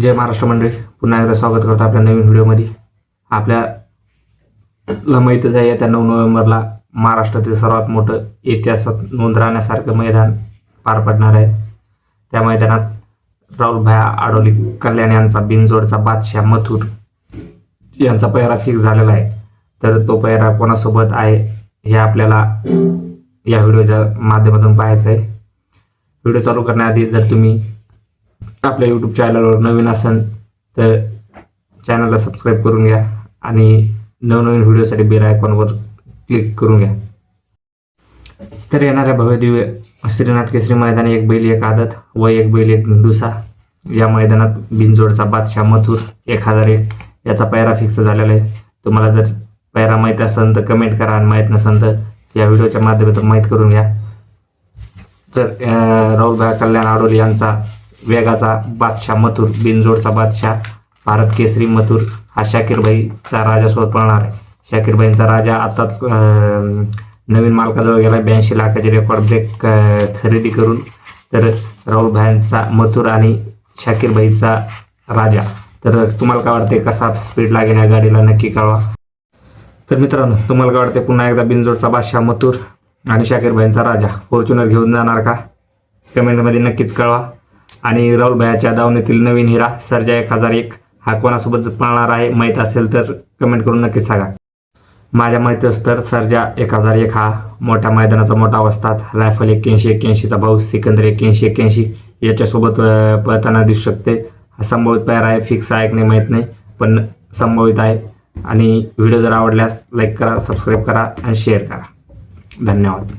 जय महाराष्ट्र मंडळी. पुन्हा एकदा स्वागत करतो आपल्या नवीन व्हिडिओमध्ये. आपल्याला माहितच आहे येत्या नऊ नोव्हेंबरला महाराष्ट्रातील सर्वात मोठं इतिहासात नोंद राहण्यासारखं मैदान पार पडणार आहे. त्या मैदानात राहुलभाया आडोली कल्याण यांचा बिनजोडचा बादशाह मथुर यांचा पैरा फिक्स झालेला आहे. तर तो पैरा कोणासोबत आहे हे आपल्याला या व्हिडिओच्या माध्यमातून पाहायचं आहे. व्हिडिओ चालू करण्याआधी जर तुम्ही आपल्या यूट्यूब चॅनलवर नवीन असेल तर चॅनलला सबस्क्राईब करून घ्या आणि नवनवीन व्हिडिओसाठी बेल आयकॉनवर क्लिक करून घ्या. तर येणाऱ्या भव्यदिव्य श्रीनाथ केसरी मैदान एक बैल एक आदत व एक बैल एक दुसा या मैदानात बिनजोडचा बादशाह मथुर एक हजार एक. याचा पैरा फिक्स झालेला आहे. तुम्हाला जर पैरा माहीत असेल तर कमेंट करा आणि माहीत नसेल तर या व्हिडिओच्या माध्यमातून माहीत करून घ्या. तर अं, राहुलभाई कल्याण आडोली यांचा वेगाचा बादशाह मथुर बिनजोडचा बादशाह भारत केसरी मथुर हा शाकीरबाईचा राजासोबत पळणार आहे. शाकीरबाईंचा राजा आताच नवीन मालकाजवळ गेला ब्याऐंशी लाखाची रेकॉर्ड ब्रेक खरेदी करून. तर राहुलभाईंचा मथुर आणि शाकीरबाईचा राजा. तर तुम्हाला काय वाटते कसा स्पीड लागेल या गाडीला नक्की कळवा. तर मित्रांनो तुम्हाला काय वाटते पुन्हा एकदा बिनजोडचा बादशाह मथुर आणि शाकीरबाईंचा राजा? फॉर्च्युनर घेऊन जाणार का? कमेंटमध्ये नक्कीच कळवा. आणि राहुल भैयाच्या धावणीतील नवीन हिरा सर्जा एक हजार एक हा कोणासोबत पळणार आहे माहीत असेल तर कमेंट करून नक्कीच सांगा. माझ्या माहितीस तर सर्जा एक हजार एक हा मोठ्या मैदानाचा मोठा असतात रायफल एक्क्याऐंशी एक्क्याऐंशीचा भाऊ सिकंदर एक्क्याऐंशी एक्क्याऐंशी याच्यासोबत पळताना दिसू शकते. हा संभावित पेअर आहे फिक्स आहे की नाही माहीत नाही पण संभावित आहे. आणि व्हिडिओ जर आवडल्यास लाईक करा सबस्क्राईब करा आणि शेअर करा. धन्यवाद.